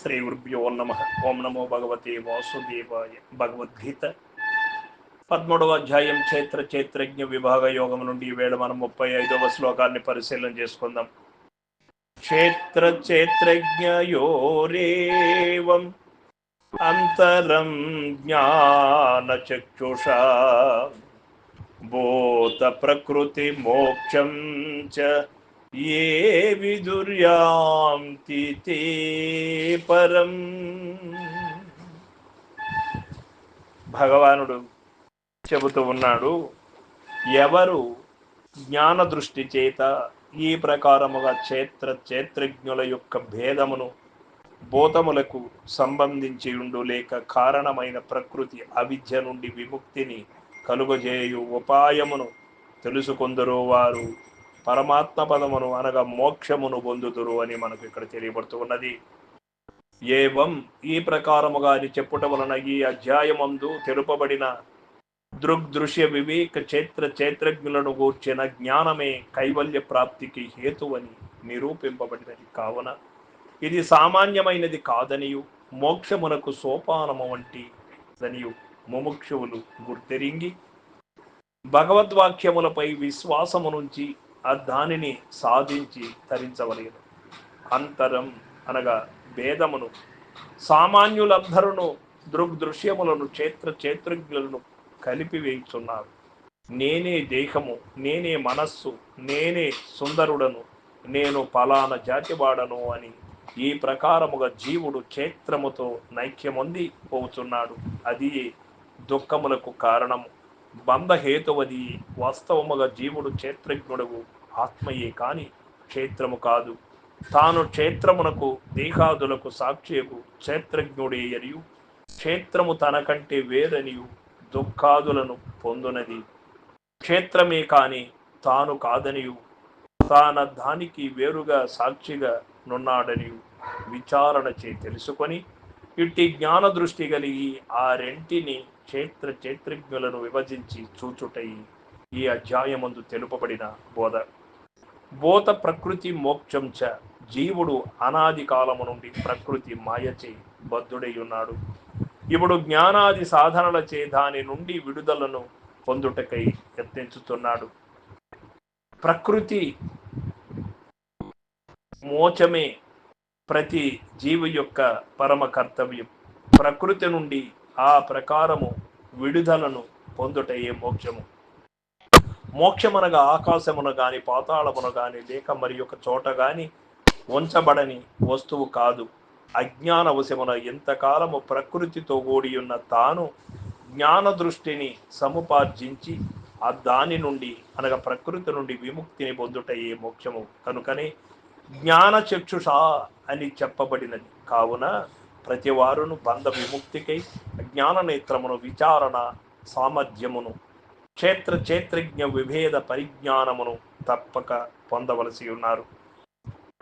శ్రీ గురుభ్యో నమ. ఓం నమో భగవతే వాసుదేవాయ భగవద్గీత. పదమూడవ అధ్యాయం చైత్ర చైత్రజ్ఞ విభాగ యోగం నుండి ఈవేళ మనం ముప్పై ఐదవ శ్లోకాన్ని పరిశీలన చేసుకుందాం. క్షేత్ర చైత్రజ్ఞయోరేవం అంతరం జ్ఞాన చక్షుష భూత ప్రకృతి మోక్షం చ ఏ విదుర్యాంతి పరం. భగవానుడు చెబుతూ ఉన్నాడు ఎవరు జ్ఞాన దృష్టి చేత ఈ ప్రకారముగా క్షేత్ర క్షేత్రజ్ఞుల యొక్క భేదమును భూతములకు సంబంధించి ఉండు లేక కారణమైన ప్రకృతి అవిద్య నుండి విముక్తిని కలుగజేయు ఉపాయమును తెలుసుకొందరో వారు. పరమాత్మ పదమును అనగా మోక్షమును పొందుతురు అని మనకు ఇక్కడ తెలియబడుతూ ఉన్నది. ఏవం ఈ ప్రకారముగా అది చెప్పుట వలన ఈ అధ్యాయమందు తెలుపబడిన దృగ్దృశ్య వివేక చైత్ర చైత్రజ్ఞులను గూర్చిన జ్ఞానమే కైవల్య ప్రాప్తికి హేతువని నిరూపింపబడినది. కావున ఇది సామాన్యమైనది కాదనియు. మోక్షమునకు సోపానము వంటి దనియు ముముక్షువులు గుర్తెరింగి భగవద్వాక్యములపై విశ్వాసము నుంచి దానిని సాధించి తరించవలేదు. అంతరం అనగా భేదమును సామాన్యులందరూ దృగ్దృశ్యములను క్షేత్ర చేత్రజ్ఞులను కలిపివేయుచున్నారు నేనే దేహము నేనే మనస్సు నేనే సుందరుడను నేను పలాన జాతివాడను అని ఈ ప్రకారముగా జీవుడు క్షేత్రముతో నైక్యమొంది పోతున్నాడు అది దుఃఖములకు కారణము. బంధహేతువది. వాస్తవముగా జీవుడు క్షేత్రజ్ఞుడవు ఆత్మయే కాని క్షేత్రము కాదు. తాను క్షేత్రమునకు దేహాదులకు సాక్షియకు క్షేత్రజ్ఞుడే అనియు. క్షేత్రము తనకంటే వేరనియు దుఃఖాదులను పొందునది. క్షేత్రమే కాని తాను కాదనియు. తాన దానికి వేరుగా సాక్షిగా నున్నాడనియు. విచారణ చే తెలుసుకొని ఇట్టి జ్ఞాన దృష్టి కలిగి ఆ రెంటిని క్షేత్ర చైత్రజ్ఞులను విభజించి చూచుటై ఈ అధ్యాయమందు తెలుపబడిన బోధ. బోత ప్రకృతి మోక్షం చ జీవుడు అనాది కాలము నుండి ప్రకృతి మాయచే బద్ధుడై ఉన్నాడు ఇప్పుడు జ్ఞానాది సాధనల చే దాని నుండి విడుదలను పొందుటకై యత్నించుతున్నాడు. ప్రకృతి మోచమే ప్రతి జీవి యొక్క పరమ కర్తవ్యం. ప్రకృతి నుండి ఆ ప్రకారము విడుదలను పొందుటయే మోక్షము. మోక్షమనగా ఆకాశమును గాని పాతాళమును గాని లేక మరి యొక్క చోట గాని ఉంచబడని వస్తువు కాదు. అజ్ఞానవశమున ఎంతకాలము ప్రకృతితో కూడి ఉన్న తాను జ్ఞాన దృష్టిని సముపార్జించి ఆ దాని నుండి అనగా ప్రకృతి నుండి విముక్తిని పొందుటయే మోక్షము. కనుకనే జ్ఞాన చక్షుష అని చెప్పబడినది. కావున ప్రతి వారును బంధ విముక్తికై జ్ఞాన నేత్రమును విచారణ సామర్థ్యమును క్షేత్ర క్షేత్రజ్ఞ విభేద పరిజ్ఞానమును తప్పక పొందవలసి ఉన్నారు.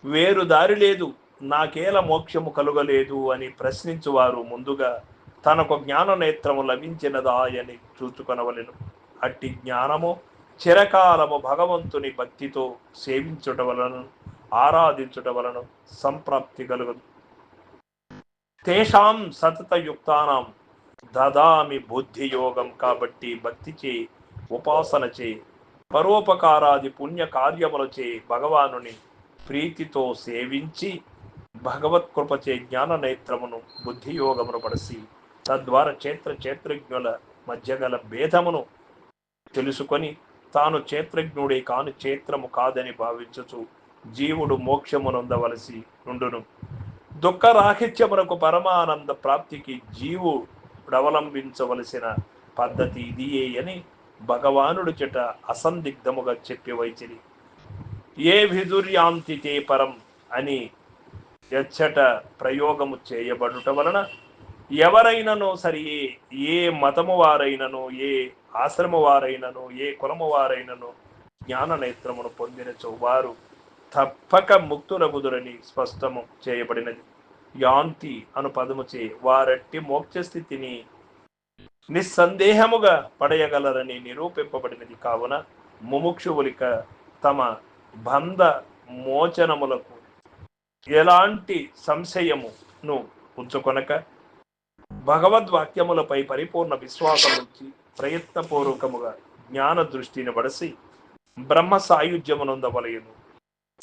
వేరు దారి లేదు నాకేల మోక్షము కలుగలేదు అని ప్రశ్నించువారు ముందుగా తనకు జ్ఞాన నేత్రము లభించినదా అని చూచుకొనవలెను. అట్టి జ్ఞానము చిరకాలము భగవంతుని భక్తితో సేవించుట వలన ఆరాధించుట వలన సంప్రాప్తి కలుగదు. తేషాం సతతయుక్తానం. దదామి బుద్ధి యోగం కాబట్టి భక్తి చే ఉపాసన చే పరోపకారాది పుణ్య కార్యములచే భగవానుని ప్రీతితో సేవించి భగవత్ కృపచే జ్ఞాన నేత్రమును బుద్ధి యోగమును పడిసి తద్వారా క్షేత్ర క్షేత్రజ్ఞుల మధ్య గల భేదమును తెలుసుకొని తాను క్షేత్రజ్ఞుడే కాను క్షేత్రము కాదని భావించుచు జీవుడు మోక్షమునందవలసి నుండును. దుఃఖరాహిత్యమునకు పరమానంద ప్రాప్తికి జీవుడవలంబించవలసిన పద్ధతి ఇదియే అని భగవానుడు చెట అసందిగ్ధముగా చెప్పి వైచిరి. ఏ విదుర్యాంతి తే పరం అని ఎచ్చట ప్రయోగము చేయబడుట వలన ఎవరైనను సరి ఏ మతము వారైనను ఏ ఆశ్రమ వారైనను ఏ కులము వారైనను జ్ఞాన నేత్రమును పొందిన వారు తప్పక ముక్తులగుదురని స్పష్టము చేయబడినది. యాంతి అను పదము చే వారట్టి మోక్ష స్థితిని నిస్సందేహముగా పడయగలరని నిరూపింపబడినది కావున ముముక్షువులిక తమ బంధ మోచనములకు ఎలాంటి సంశయమును ఉంచుకొనక భగవద్వాక్యములపై పరిపూర్ణ విశ్వాసం ఉంచి ప్రయత్నపూర్వకముగా జ్ఞాన దృష్టిని బడసి బ్రహ్మ సాయుధ్యమునందవలయను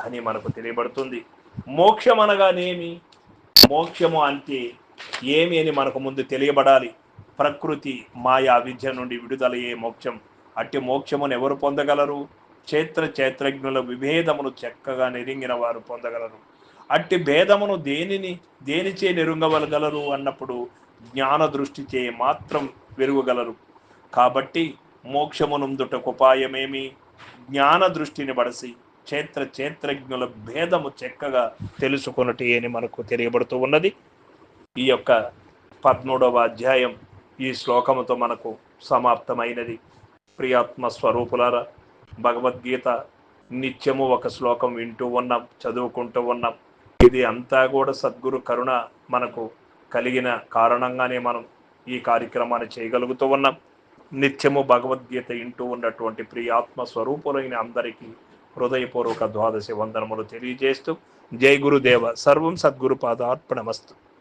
అని మనకు తెలియబడుతుంది. మోక్షం అనగానేమి మోక్షము అంటే ఏమి అని మనకు ముందు తెలియబడాలి. ప్రకృతి మాయా విద్య నుండి విడుదలయ్యే మోక్షం. అట్టి మోక్షమును ఎవరు పొందగలరు? క్షేత్ర క్షేత్రజ్ఞుల విభేదమును చక్కగా నెరింగిన వారు పొందగలరు. అట్టి భేదమును దేనిని దేనిచే నెరుంగవలగలరు అన్నప్పుడు జ్ఞాన దృష్టిచే మాత్రం వెరుగగలరు కాబట్టి మోక్షమునందుటకు ఉపాయమేమి? జ్ఞాన దృష్టిని బడసి క్షేత్ర క్షేత్రజ్ఞుల భేదము చక్కగా తెలుసుకున్నటి అని మనకు తెలియబడుతూ ఉన్నది. ఈ యొక్క పద్మూడవ అధ్యాయం ఈ శ్లోకముతో మనకు సమాప్తమైనది. ప్రియాత్మ స్వరూపులారా భగవద్గీత నిత్యము ఒక శ్లోకం వింటూ ఉన్నాం చదువుకుంటూ ఉన్నాం. ఇది అంతా కూడా సద్గురు కరుణ మనకు కలిగిన కారణంగానే మనం ఈ కార్యక్రమాన్ని చేయగలుగుతూ ఉన్నాం. నిత్యము భగవద్గీత ఇంటూ ఉన్నటువంటి ప్రియాత్మ స్వరూపులైన అందరికీ హృదయపూర్వక ద్వాదశి వందనములు తెలియజేస్తూ జై గురుదేవ. సర్వం సద్గురు పాదార్పణమస్తు.